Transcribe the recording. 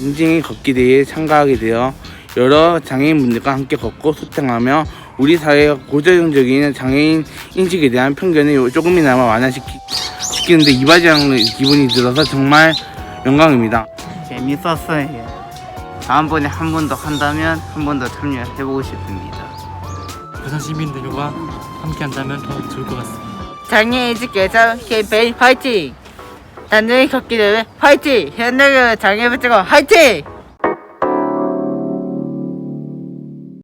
인증이 걷기 대회에 참가하게 되어 여러 장애인분들과 함께 걷고 소통하며 우리 사회의 고전적인 장애인 인식에 대한 편견을 조금이나마 완화시키는데 이바지하는 기분이 들어서 정말 영광입니다. 재밌었어요. 다음번에 한 번 더 한다면 한 번 더 참여해보고 싶습니다. 부산 시민들과 함께 한다면 더 좋을 것 같습니다. 장애인식 개선 캠페인 화이팅! 단순히 걷기 대회 화이팅! 현대의 장애인분들과 화이팅!